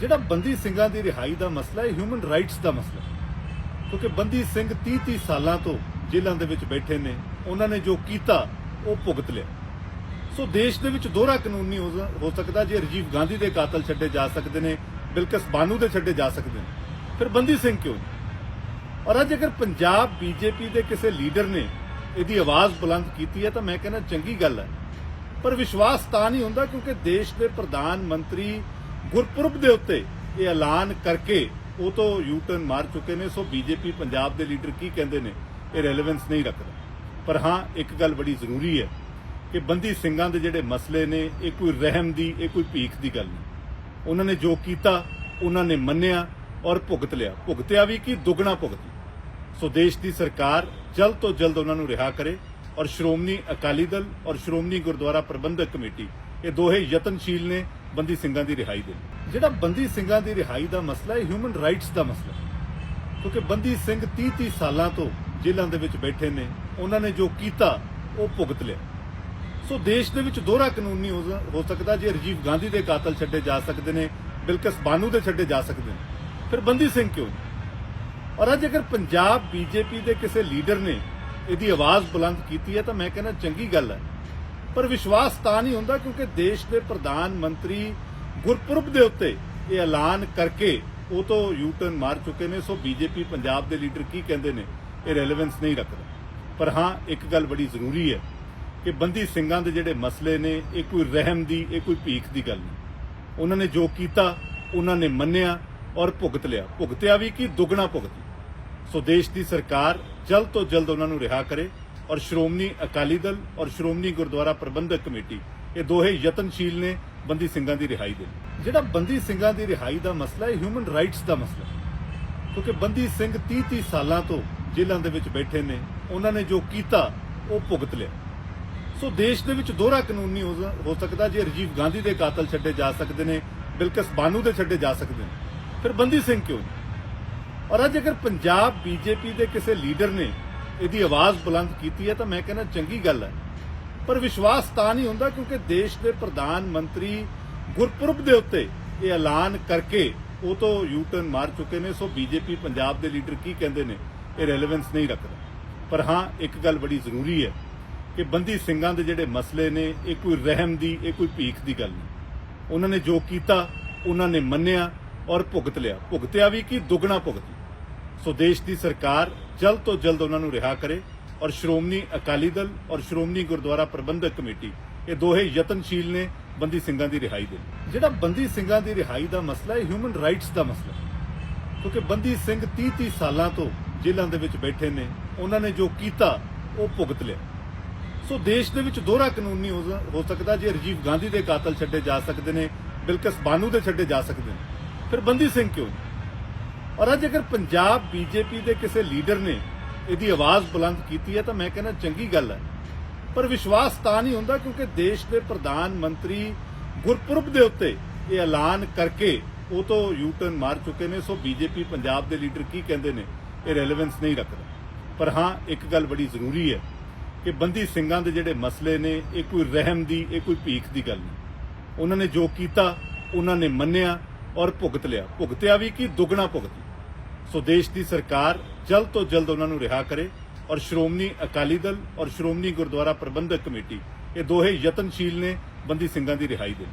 ਜਿਹੜਾ ਬੰਦੀ ਸਿੰਘਾਂ ਦੀ ਰਿਹਾਈ ਦਾ ਮਸਲਾ ਹੈ ਹਿਊਮਨ ਰਾਈਟਸ ਦਾ ਮਸਲਾ ਕਿਉਂਕਿ ਬੰਦੀ ਸਿੰਘ 30 30 ਸਾਲਾਂ ਤੋਂ ਜੇਲ੍ਹਾਂ ਦੇ ਵਿੱਚ ਬੈਠੇ ਨੇ, ਉਹਨਾਂ ਨੇ ਜੋ ਕੀਤਾ, ਉਹ ਭੁਗਤ ਲਿਆ। ਸੋ ਦੇਸ਼ ਦੇ ਵਿੱਚ ਦੋਹਰਾ ਕਾਨੂੰਨ ਨਹੀਂ ਹੋ ਹੋ ਸਕਦਾ ਜੇ ਰਾਜੀਵ ਗਾਂਧੀ ਦੇ ਕਾਤਲ ਛੱਡੇ ਜਾ ਸਕਦੇ ਨੇ ਬਿਲਕਸ ਬਾਨੂ ਦੇ ਛੱਡੇ ਜਾ ਸਕਦੇ ਨੇ। ਫਿਰ ਬੰਦੀ ਸਿੰਘ ਕਿਉਂ ਔਰ ਅੱਜ ਅਗਰ ਪੰਜਾਬ ਬੀਜੇਪੀ ਦੇ ਕਿਸੇ ਲੀਡਰ ਨੇ ਇਹਦੀ ਆਵਾਜ਼ ਬੁਲੰਦ ਕੀਤੀ ਹੈ, ਤਾਂ ਮੈਂ ਕਹਿੰਦਾ ਚੰਗੀ ਗੱਲ ਹੈ। ਪਰ ਵਿਸ਼ਵਾਸ ਤਾਂ ਨਹੀਂ ਹੁੰਦਾ ਕਿਉਂਕਿ ਦੇਸ਼ ਦੇ ਪ੍ਰਧਾਨ ਮੰਤਰੀ ਗੁਰਪੁਰਬ ਦੇ ਉੱਤੇ ਇਹ ਐਲਾਨ ਕਰਕੇ ਉਹ ਤੋਂ ਯੂ ਟਰਨ ਮਾਰ ਚੁੱਕੇ ਨੇ, ਸੋ ਬੀਜੇਪੀ ਪੰਜਾਬ ਦੇ ਲੀਡਰ ਕੀ ਕਹਿੰਦੇ ਨੇ? ਇਹ ਰੈਲੇਵੈਂਸ ਨਹੀਂ ਰੱਖਦਾ। ਪਰ ਹਾਂ, ਇੱਕ ਗੱਲ ਬੜੀ ਜ਼ਰੂਰੀ ਹੈ ਕਿ ਬੰਦੀ ਸਿੰਘਾਂ ਦੇ ਜਿਹੜੇ ਮਸਲੇ ਨੇ, ਇਹ ਕੋਈ ਰਹਿਮ ਦੀ, ਇਹ ਕੋਈ ਭੀਖ ਦੀ ਗੱਲ ਨਹੀਂ। ਉਹਨਾਂ ਨੇ ਜੋ ਕੀਤਾ, ਉਹਨਾਂ ਨੇ ਮੰਨਿਆ ਔਰ ਭੁਗਤ ਲਿਆ। ਭੁਗਤਿਆ ਵੀ ਕੀ? ਦੁੱਗਣਾ ਭੁਗਤੀ। ਸੋ ਦੇਸ਼ ਦੀ ਸਰਕਾਰ ਜਲਦ ਤੋਂ ਜਲਦ ਉਹਨਾਂ ਨੂੰ ਰਿਹਾ ਕਰੇ ਔਰ ਸ਼੍ਰੋਮਣੀ ਅਕਾਲੀ ਦਲ ਔਰ ਸ਼੍ਰੋਮਣੀ ਗੁਰਦੁਆਰਾ ਪ੍ਰਬੰਧਕ ਕਮੇਟੀ, ਇਹ ਦੋਹੇ ਯਤਨਸ਼ੀਲ ਨੇ। ਬੰਦੀ ਸਿੰਘਾਂ ਦੀ ਰਿਹਾਈ ਦੇ ਜਿਹੜਾ ਬੰਦੀ ਸਿੰਘਾਂ ਦੀ ਰਿਹਾਈ ਦਾ ਮਸਲਾ ਹੈ ਹਿਊਮਨ ਰਾਈਟਸ ਦਾ ਮਸਲਾ ਕਿਉਂਕਿ ਬੰਦੀ ਸਿੰਘ 30 30 ਸਾਲਾਂ ਤੋਂ ਜੇਲ੍ਹਾਂ ਦੇ ਵਿੱਚ ਬੈਠੇ ਨੇ, ਉਹਨਾਂ ਨੇ ਜੋ ਕੀਤਾ, ਉਹ ਭੁਗਤ ਲਿਆ। ਸੋ ਦੇਸ਼ ਦੇ ਵਿੱਚ ਦੋਹਰਾ ਕਾਨੂੰਨ ਨਹੀਂ ਹੋ ਸਕਦਾ ਜੇ ਰਾਜੀਵ ਗਾਂਧੀ ਦੇ ਕਾਤਲ ਛੱਡੇ ਜਾ ਸਕਦੇ ਨੇ ਬਿਲਕਸ ਬਾਨੂ ਦੇ ਛੱਡੇ ਜਾ ਸਕਦੇ ਨੇ। ਫਿਰ ਬੰਦੀ ਸਿੰਘ ਕਿਉਂ ਔਰ ਅੱਜ ਅਗਰ ਪੰਜਾਬ ਬੀਜੇਪੀ ਦੇ ਕਿਸੇ ਲੀਡਰ ਨੇ ਇਹਦੀ ਆਵਾਜ਼ ਬੁਲੰਦ ਕੀਤੀ ਹੈ, ਤਾਂ ਮੈਂ ਕਹਿੰਦਾ ਚੰਗੀ ਗੱਲ ਹੈ। ਪਰ ਵਿਸ਼ਵਾਸ ਤਾਂ ਨਹੀਂ ਹੁੰਦਾ ਕਿਉਂਕਿ ਦੇਸ਼ ਦੇ ਪ੍ਰਧਾਨ ਮੰਤਰੀ ਗੁਰਪੁਰਬ ਦੇ ਉੱਤੇ ਇਹ ਐਲਾਨ ਕਰਕੇ ਉਹ ਤੋਂ ਯੂ ਟਰਨ ਮਾਰ ਚੁੱਕੇ ਨੇ, ਸੋ ਬੀਜੇਪੀ ਪੰਜਾਬ ਦੇ ਲੀਡਰ ਕੀ ਕਹਿੰਦੇ ਨੇ? ਇਹ ਰੈਲੇਵੈਂਸ ਨਹੀਂ ਰੱਖਦਾ। ਪਰ ਹਾਂ, ਇੱਕ ਗੱਲ ਬੜੀ ਜ਼ਰੂਰੀ ਹੈ ਕਿ ਬੰਦੀ ਸਿੰਘਾਂ ਦੇ ਜਿਹੜੇ ਮਸਲੇ ਨੇ, ਇਹ ਕੋਈ ਰਹਿਮ ਦੀ, ਇਹ ਕੋਈ ਭੀਖ ਦੀ ਗੱਲ ਨਹੀਂ। ਉਹਨਾਂ ਨੇ ਜੋ ਕੀਤਾ, ਉਹਨਾਂ ਨੇ ਮੰਨਿਆ ਔਰ ਭੁਗਤ ਲਿਆ। ਭੁਗਤਿਆ ਵੀ ਕੀ? ਦੁੱਗਣਾ ਭੁਗਤੀ। ਸੋ ਦੇਸ਼ ਦੀ ਸਰਕਾਰ ਜਲਦ ਤੋਂ ਜਲਦ ਉਹਨਾਂ ਨੂੰ ਰਿਹਾ ਕਰੇ। ਔਰ ਸ਼੍ਰੋਮਣੀ ਅਕਾਲੀ ਦਲ ਔਰ ਸ਼੍ਰੋਮਣੀ ਗੁਰਦੁਆਰਾ ਪ੍ਰਬੰਧਕ ਕਮੇਟੀ, ਇਹ ਦੋਹੇ ਯਤਨਸ਼ੀਲ ਨੇ ਬੰਦੀ ਸਿੰਘਾਂ ਦੀ ਰਿਹਾਈ ਦੇ ਲਈ। ਜਿਹੜਾ ਬੰਦੀ ਸਿੰਘਾਂ ਦੀ ਰਿਹਾਈ ਦਾ ਮਸਲਾ ਹੈ ਹਿਊਮਨ ਰਾਈਟਸ ਦਾ ਮਸਲਾ ਕਿਉਂਕਿ ਬੰਦੀ ਸਿੰਘ 30 30 ਸਾਲਾਂ ਤੋਂ ਜੇਲ੍ਹਾਂ ਦੇ ਵਿੱਚ ਬੈਠੇ ਨੇ, ਉਹਨਾਂ ਨੇ ਜੋ ਕੀਤਾ, ਉਹ ਭੁਗਤ ਲਿਆ ਸੋ ਦੇਸ਼ ਦੇ ਵਿੱਚ ਦੋਹਰਾ ਕਾਨੂੰਨ ਨਹੀਂ ਹੋ ਸਕਦਾ ਜੇ ਰਾਜੀਵ ਗਾਂਧੀ ਦੇ ਕਾਤਲ ਛੱਡੇ ਜਾ ਸਕਦੇ ਨੇ ਬਿਲਕਸ ਬਾਨੂ ਦੇ ਛੱਡੇ ਜਾ ਸਕਦੇ ਨੇ ਫਿਰ ਬੰਦੀ ਸਿੰਘ ਕਿਉਂ ਨਹੀਂ? ਔਰ ਅੱਜ ਅਗਰ ਪੰਜਾਬ ਬੀਜੇਪੀ ਦੇ ਕਿਸੇ ਲੀਡਰ ਨੇ ਇਹਦੀ ਆਵਾਜ਼ ਬੁਲੰਦ ਕੀਤੀ ਹੈ ਤਾਂ ਮੈਂ ਕਹਿੰਦਾ ਚੰਗੀ ਗੱਲ ਹੈ। ਪਰ ਵਿਸ਼ਵਾਸ ਤਾਂ ਨਹੀਂ ਹੁੰਦਾ ਕਿਉਂਕਿ ਦੇਸ਼ ਦੇ ਪ੍ਰਧਾਨ ਮੰਤਰੀ ਗੁਰਪੁਰਬ ਦੇ ਉੱਤੇ ਇਹ ਐਲਾਨ ਕਰਕੇ ਉਹ ਤੋਂ ਯੂ ਟਰਨ ਮਾਰ ਚੁੱਕੇ ਨੇ। ਸੋ ਬੀਜੇਪੀ ਪੰਜਾਬ ਦੇ ਲੀਡਰ ਕੀ ਕਹਿੰਦੇ ਨੇ? ਇਹ ਰੈਲੇਵੈਂਸ ਨਹੀਂ ਰੱਖਦਾ। ਪਰ ਹਾਂ, ਇੱਕ ਗੱਲ ਬੜੀ ਜ਼ਰੂਰੀ ਹੈ ਕਿ ਬੰਦੀ ਸਿੰਘਾਂ ਦੇ ਜਿਹੜੇ ਮਸਲੇ ਨੇ, ਇਹ ਕੋਈ ਰਹਿਮ ਦੀ, ਇਹ ਕੋਈ ਭੀਖ ਦੀ ਗੱਲ ਨਹੀਂ। ਉਹਨਾਂ ਨੇ ਜੋ ਕੀਤਾ, ਉਹਨਾਂ ਨੇ ਮੰਨਿਆ ਔਰ ਭੁਗਤ ਲਿਆ। ਭੁਗਤਿਆ ਵੀ ਕੀ? ਦੁੱਗਣਾ ਭੁਗਤੀ ਸੋ ਦੇਸ਼ ਦੀ ਸਰਕਾਰ ਜਲਦ ਤੋਂ ਜਲਦ ਉਹਨਾਂ ਨੂੰ ਰਿਹਾ ਕਰੇ ਔਰ ਸ਼੍ਰੋਮਣੀ ਅਕਾਲੀ ਦਲ ਔਰ ਸ਼੍ਰੋਮਣੀ ਗੁਰਦੁਆਰਾ ਪ੍ਰਬੰਧਕ ਕਮੇਟੀ, ਇਹ ਦੋਹੇ ਯਤਨਸ਼ੀਲ ਨੇ ਬੰਦੀ ਸਿੰਘਾਂ ਦੀ ਰਿਹਾਈ ਦੇ ਲਈ। ਜਿਹੜਾ ਬੰਦੀ ਸਿੰਘਾਂ ਦੀ ਰਿਹਾਈ ਦਾ ਮਸਲਾ ਹੈ ਹਿਊਮਨ ਰਾਈਟਸ ਦਾ ਮਸਲਾ ਕਿਉਂਕਿ ਬੰਦੀ ਸਿੰਘ 30 30 ਸਾਲਾਂ ਤੋਂ ਜੇਲ੍ਹਾਂ ਦੇ ਵਿੱਚ ਬੈਠੇ ਨੇ, ਉਹਨਾਂ ਨੇ ਜੋ ਕੀਤਾ, ਉਹ ਭੁਗਤ ਲਿਆ ਸੋ ਦੇਸ਼ ਦੇ ਵਿੱਚ ਦੋਹਰਾ ਕਾਨੂੰਨ ਨਹੀਂ ਹੋ ਸਕਦਾ ਜੇ ਰਾਜੀਵ ਗਾਂਧੀ ਦੇ ਕਾਤਲ ਛੱਡੇ ਜਾ ਸਕਦੇ ਨੇ ਬਿਲਕਸ ਬਾਨੂ ਦੇ ਛੱਡੇ ਜਾ ਸਕਦੇ ਨੇ ਫਿਰ ਬੰਦੀ ਸਿੰਘ ਕਿਉਂ ਨਹੀਂ? ਔਰ ਅੱਜ ਅਗਰ ਪੰਜਾਬ ਬੀਜੇਪੀ ਦੇ ਕਿਸੇ ਲੀਡਰ ਨੇ ਇਹਦੀ ਆਵਾਜ਼ ਬੁਲੰਦ ਕੀਤੀ ਹੈ ਤਾਂ ਮੈਂ ਕਹਿੰਦਾ ਚੰਗੀ ਗੱਲ ਹੈ। ਪਰ ਵਿਸ਼ਵਾਸ ਤਾਂ ਨਹੀਂ ਹੁੰਦਾ ਕਿਉਂਕਿ ਦੇਸ਼ ਦੇ ਪ੍ਰਧਾਨ ਮੰਤਰੀ ਗੁਰਪੁਰਬ ਦੇ ਉੱਤੇ ਇਹ ਐਲਾਨ ਕਰਕੇ ਉਹ ਤੋਂ ਯੂ ਟਰਨ ਮਾਰ ਚੁੱਕੇ ਨੇ, ਸੋ ਬੀਜੇਪੀ ਪੰਜਾਬ ਦੇ ਲੀਡਰ ਕੀ ਕਹਿੰਦੇ ਨੇ, ਇਹ ਰੈਲੇਵੈਂਸ ਨਹੀਂ ਰੱਖਦਾ। ਪਰ ਹਾਂ, ਇੱਕ ਗੱਲ ਬੜੀ ਜ਼ਰੂਰੀ ਹੈ ਕਿ ਬੰਦੀ ਸਿੰਘਾਂ ਦੇ ਜਿਹੜੇ ਮਸਲੇ ਨੇ, ਇਹ ਕੋਈ ਰਹਿਮ ਦੀ, ਇਹ ਕੋਈ ਭੀਖ ਦੀ ਗੱਲ ਨਹੀਂ। ਉਹਨਾਂ ਨੇ ਜੋ ਕੀਤਾ, ਉਹਨਾਂ ਨੇ ਮੰਨਿਆ ਔਰ ਭੁਗਤ ਲਿਆ। ਭੁਗਤਿਆ ਵੀ ਕੀ? ਦੁੱਗਣਾ ਭੁਗਤੀ। ਸੋ ਦੇਸ਼ ਦੀ ਸਰਕਾਰ ਜਲਦ ਤੋਂ ਜਲਦ ਉਹਨਾਂ ਨੂੰ ਰਿਹਾ ਕਰੇ ਔਰ ਸ਼੍ਰੋਮਣੀ ਅਕਾਲੀ ਦਲ ਔਰ ਸ਼੍ਰੋਮਣੀ ਗੁਰਦੁਆਰਾ ਪ੍ਰਬੰਧਕ ਕਮੇਟੀ, ਇਹ ਦੋਹੇ ਯਤਨਸ਼ੀਲ ਨੇ, ਬੰਦੀ ਸਿੰਘਾਂ ਦੀ ਰਿਹਾਈ ਦੇ